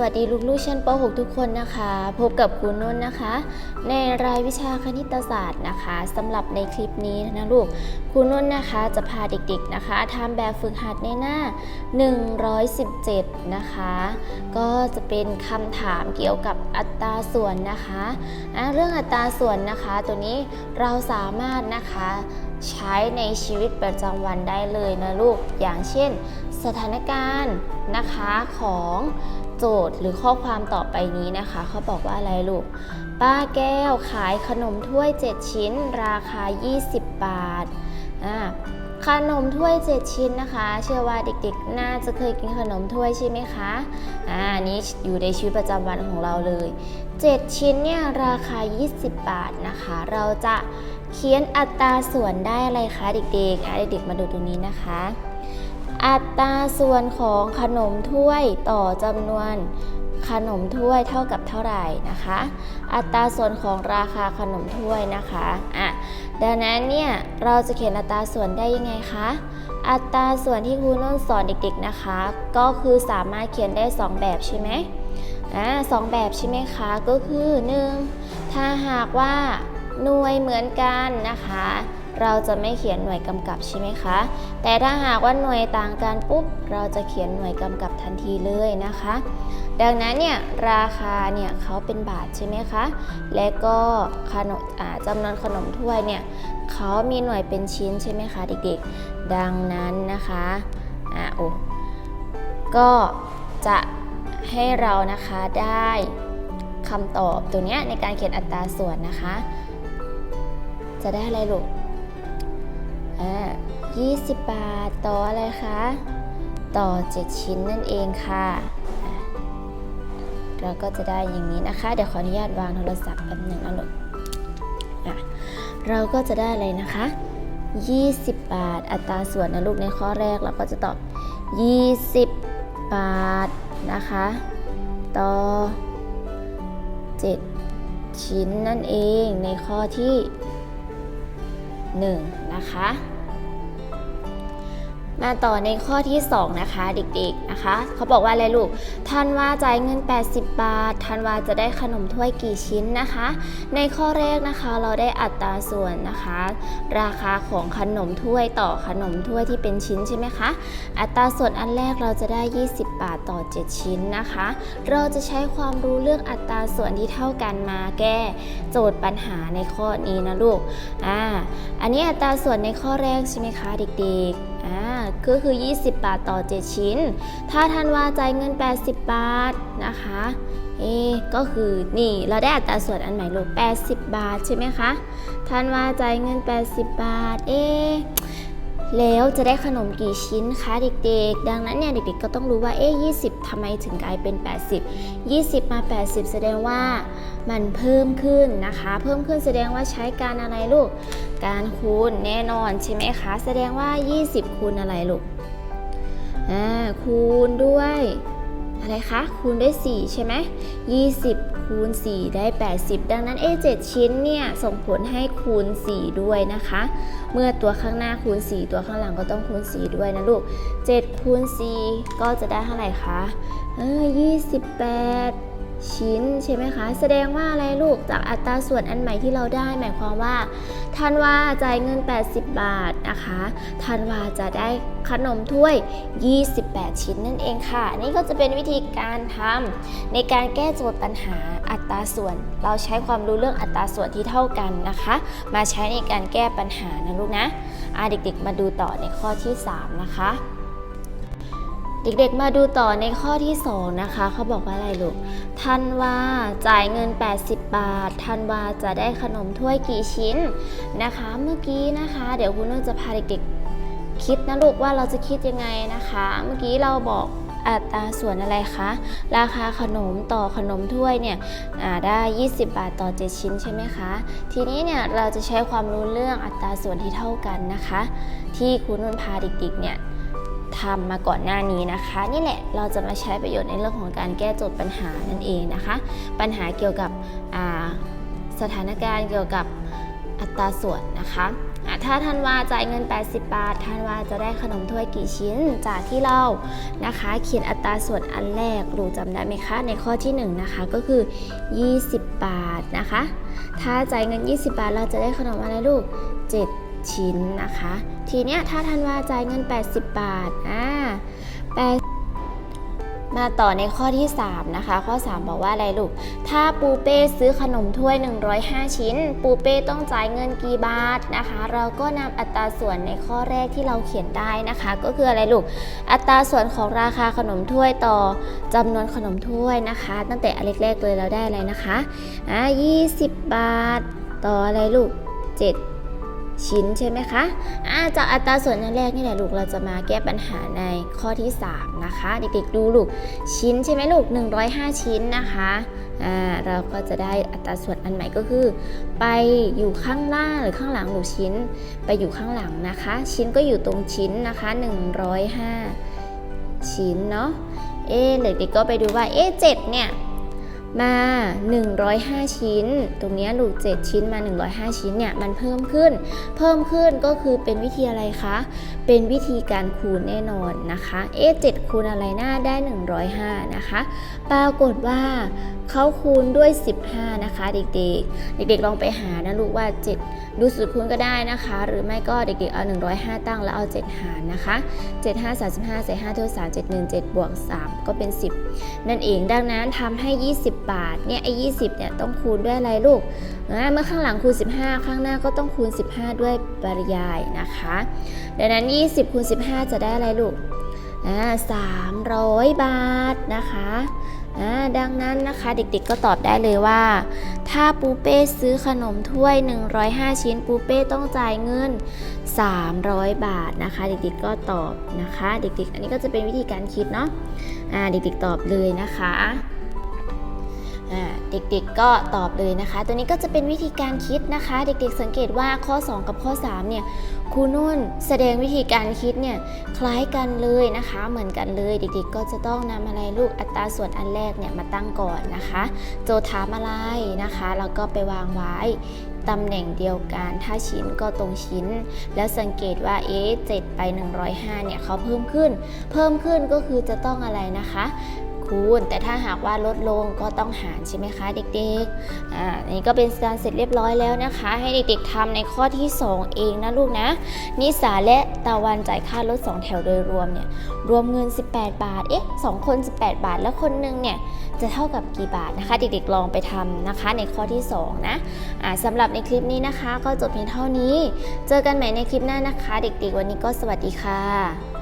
วัสดีลูกๆชั้นป .6 ทุกคนนะคะ พบกับครูนุ่นนะคะ ในรายวิชาคณิตศาสตร์นะคะสำหรับในคลิปนี้นะลูกครูนุ่นนะคะจะพาเด็กๆนะคะทำแบบฝึกหัดในหน้า 117 นะคะ ก็จะเป็นคำถามเกี่ยวกับอัตราส่วนนะคะะเรื่องอัตราส่วนนะคะ ตัวนี้เราสามารถนะคะใช้ในชีวิตประจำวันได้เลยนะลูกอย่างเช่น สถานการณ์นะคะของ โจทย์หรือข้อความต่อไปนี้นะคะ เขาบอกว่าอะไรลูก ป้าแก้วขายขนมถ้วย 7 ชิ้น ราคา 20 บาทอ่าขนมถ้วย 7 ชิ้นนะคะ เชื่อว่าเด็กๆ น่าจะเคยกินขนมถ้วยใช่ไหมคะอ่าอันนี้อยู่ในชีวิตประจำวันของเราเลย 7 ชิ้นเนี่ยราคา 20 บาทนะคะ เราจะเขียนอัตราส่วนได้อะไรคะเด็กๆอะเด็กๆ มาดูตรงนี้นะคะ อัตราส่วนของขนมถ้วยต่อจำนวนขนมถ้วยเท่ากับเท่าไหร่นะคะ อัตราส่วนของราคาขนมถ้วยนะคะอะดังนั้นเนี่ยเราจะเขียนอัตราส่วนได้ยังไงคะอัตราส่วนที่ครูนุ่นสอนเด็กๆนะคะ ก็คือสามารถเขียนได้ 2 แบบใช่ไหมอ่าสองแบบใช่ไหมคะก็คือ 1. ถ้าหากว่าหน่วยเหมือนกันนะคะ เราจะไม่เขียนหน่วยกำกับใช่ไหมคะ แต่ถ้าหากว่าหน่วยต่างกันปุ๊บ เราจะเขียนหน่วยกำกับทันทีเลยนะคะ ดังนั้นเนี่ยราคาเนี่ยเขาเป็นบาทใช่ไหมคะ และก็ขนมจำนวนขนมถ้วยเนี่ยเขามีหน่วยเป็นชิ้นใช่ไหมคะเด็กๆ ดังนั้นนะคะอ่าโอ้ก็จะให้เรานะคะได้คำตอบตัวเนี้ยในการเขียนอัตราส่วนนะคะ จะได้อะไรลูก อ่า20 บาทต่ออะไรคะ ต่อ 7 ชิ้นนั่นเองค่ะ เราก็จะได้อย่างนี้นะคะ เดี๋ยวขออนุญาตวางโทรศัพท์แป๊บหนึ่งนะลูกอะเราก็จะได้อะไรนะคะ 20 บาท อัตราส่วนนะลูกในข้อแรกเราก็จะตอบ 20 บาทนะคะ ต่อ 7 ชิ้นนั่นเองในข้อที่ 1นะคะ มาต่อในข้อที่ 2 นะคะเด็กๆนะคะ เขาบอกว่าอะไรลูกทันว่าจ่ายเงิน 80 บาททันว่าจะได้ขนมถ้วยกี่ชิ้นนะคะ ในข้อแรกนะคะเราได้อัตราส่วนนะคะ ราคาของขนมถ้วยต่อขนมถ้วยที่เป็นชิ้นใช่ไหมคะอัตราส่วนอันแรกเราจะได้ 20 บาทต่อ 7 ชิ้นนะคะ เราจะใช้ความรู้เรื่องอัตราส่วนที่เท่ากันมาแก้โจทย์ปัญหาในข้อนี้นะลูกอ่าอันนี้อัตราส่วนในข้อแรกใช่ไหมคะเด็กๆ ก็คือ 20 บาทต่อ 7 ชิ้น ถ้าท่านว่าจ่ายเงิน 80 บาทนะคะเอ๊ก็คือนี่เราได้อัตราส่วนอันใหม่ลง80 บาทใช่ไหมคะท่านว่าจ่ายเงิน 80 บาทเอ๊ แล้วจะได้ขนมกี่ชิ้นคะเด็กๆ ดังนั้นเนี่ยเด็กๆก็ต้องรู้ว่าเอ๊ะ20ทำไมถึงกลายเป็น 80 20 มา 80 แสดงว่ามันเพิ่มขึ้นนะคะ เพิ่มขึ้นแสดงว่าใช้การอะไรลูก การคูณแน่นอนใช่ไหมคะ แสดงว่า 20 คูณอะไรลูก อ่า คูณด้วย อะไรคะ คูณด้วย 4 ใช่ไหม20 คูณ 4 ได้ 80 ดังนั้นเอ๊ะ7ชิ้นเนี่ยส่งผลให้คูณ 4 ด้วยนะคะ เมื่อตัวข้างหน้าคูณ 4 ตัวข้างหลังก็ต้องคูณ 4 ด้วยนะลูก 7 คูณ 4 ก็จะได้เท่าไหร่คะเออ28ชิ้นใช่ไหมคะ แสดงว่าอะไรลูกจากอัตราส่วนอันใหม่ที่เราได้ หมายความว่า ทันว่าจ่ายเงิน 80 บาทนะคะทันว่าจะได้ขนมถ้วย 28 ชิ้นนั่นเองค่ะ นี่ก็จะเป็นวิธีการทำในการแก้โจทย์ปัญหาอัตราส่วน เราใช้ความรู้เรื่องอัตราส่วนที่เท่ากันนะคะ มาใช้ในการแก้ปัญหานะลูกนะอะเด็กๆมาดูต่อในข้อที่ 3 นะคะ เด็กๆมาดูต่อในข้อที่ 2 นะคะ เขาบอกว่าอะไรลูกทันว่าจ่ายเงิน 80 บาททันว่าจะได้ขนมถ้วยกี่ชิ้นนะคะ เมื่อกี้นะคะ เดี๋ยวคุณนุ่นจะพาเด็กๆ คิดนะลูกว่าเราจะคิดยังไงนะคะ เมื่อกี้เราบอกอัตราส่วนอะไรคะ ราคาขนมต่อขนมถ้วยเนี่ยได้ 20 บาทต่อ 7 ชิ้นใช่ไหมคะ ทีนี้เนี่ยเราจะใช้ความรู้เรื่องอัตราส่วนที่เท่ากันนะคะ ที่คุณนุ่นพาเด็กๆเนี่ย ทำมาก่อนหน้านี้นะคะ นี่แหละเราจะมาใช้ประโยชน์ในเรื่องของการแก้โจทย์ปัญหานั่นเองนะคะ ปัญหาเกี่ยวกับสถานการณ์เกี่ยวกับอัตราส่วนนะคะถ้าธันว่าจ่ายเงิน 80 บาทธันว่าจะได้ขนมถ้วยกี่ชิ้น จากที่เรานะคะ เขียนอัตราส่วนอันแรกรู้จำได้ไหมคะ ในข้อที่1นะคะก็คือ 20 บาทนะคะ ถ้าจ่ายเงิน 20 บาทเราจะได้ขนมอะไรลูก 7 ชิ้นนะคะ ทีเนี้ยถ้าธันว่าจ่ายเงิน 80 บาทอ่าแปดมาต่อในข้อที่ 3 นะคะ ข้อ 3 บอกว่าอะไรลูก ถ้าปูเป้ซื้อขนมถ้วย 105 ชิ้น ปูเป้ต้องจ่ายเงินกี่บาทนะคะ เราก็นำอัตราส่วนในข้อแรกที่เราเขียนได้นะคะ ก็คืออะไรลูก อัตราส่วนของราคาขนมถ้วยต่อจำนวนขนมถ้วยนะคะ ตั้งแต่อันเล็กๆเลยเราได้อะไรนะคะอ่า20 บาท ต่ออะไรลูก 7 ชิ้นใช่ไหมคะอ่าจากอัตราส่วนอันแรกนี่แหละลูกเราจะมาแก้ปัญหาในข้อที่ 3 นะคะ เด็กๆดูลูกชิ้นใช่ไหมลูก 105 ชิ้นนะคะอ่าเราก็จะได้อัตราส่วนอันใหม่ก็คือ ไปอยู่ข้างล่างหรือข้างหลังลูกชิ้น ไปอยู่ข้างหลังนะคะ ชิ้นก็อยู่ตรงชิ้นนะคะ 105 ชิ้นเนาะเอ๊เด็กๆก็ไปดูว่าเอ๊ะ7เนี่ย มา 105 ชิ้น ตรงนี้หลูก7ชิ้นมา 105 ชิ้นเนี่ยมันเพิ่มขึ้น เพิ่มขึ้นก็คือเป็นวิธีอะไรคะ เป็นวิธีการคูณแน่นอนนะคะ เอ๊ะ7คูณอะไรหน้าได้ 105 นะคะ ปรากฏว่าเขาคูณด้วย 15 นะคะ เด็กๆ เด็กๆ ลองไปหานะลูกว่า 7 ดูสูตรคูณก็ได้นะคะ หรือไม่ก็เด็กๆ เอา 105 ตั้งแล้วเอา 7 หารนะคะ 7 5 35ใส่5เท่า3 7 1 7 บวก 3 ก็เป็น 10 นั่นเอง ดังนั้นทำให้ 20 บาท เนี่ยไอ้20 เนี่ยต้องคูณด้วยอะไรลูก เมื่อข้างหลังคูณ 15 ข้างหน้าก็ต้องคูณ 15 ด้วยปริยายนะคะ ดังนั้น 20คูณ15 จะได้อะไรลูก อ่า300บาทนะคะดังนั้นนะคะเด็กๆก็ตอบได้เลยว่า ถ้าปูเป้ซื้อขนมถ้วย 105 ชิ้น ปูเป้ต้องจ่ายเงิน 300 บาทนะคะ เด็กๆก็ตอบนะคะ เด็กๆ อันนี้ก็จะเป็นวิธีการคิดเนาะเด็กๆตอบเลยนะคะ เด็กๆก็ตอบเลยนะคะ ตัวนี้ก็จะเป็นวิธีการคิดนะคะ เด็กๆสังเกตว่าข้อ 2 กับข้อ 3 เนี่ยครูนุ่นแสดงวิธีการคิดเนี่ยคล้ายกันเลยนะคะ เหมือนกันเลย เด็กๆ ก็จะต้องนำอะไรลูกอัตราส่วนอันแรกเนี่ยมาตั้งก่อนนะคะ โจทย์ถามอะไรนะคะแล้วก็ไปวางไว้ตำแหน่งเดียวกัน ถ้าชิ้นก็ตรงชิ้น แล้วสังเกตว่า เอ๊ะ7ไป 105 เนี่ยเขาเพิ่มขึ้น เพิ่มขึ้นก็คือจะต้องอะไรนะคะ คูณ แต่ถ้าหากว่าลดลงก็ต้องหารใช่ไหมคะเด็กๆอ่าอันนี้ก็เป็นการเสร็จเรียบร้อยแล้วนะคะ ให้เด็กๆทำในข้อที่ 2 เองนะลูกนะนิสาและตะวันจ่ายค่ารถ2แถวโดยรวมเนี่ยรวมเงิน 18 บาทเอ๊ะ2คน 18 บาท แล้วคนหนึงเนี่ยจะเท่ากับกี่บาทนะคะ เด็กๆลองไปทำนะคะในข้อที่ 2 นะอ่าสำหรับในคลิปนี้นะคะ ก็จบเพียงเท่านี้ เจอกันใหม่ในคลิปหน้านะคะ เด็กๆวันนี้ก็สวัสดีค่ะ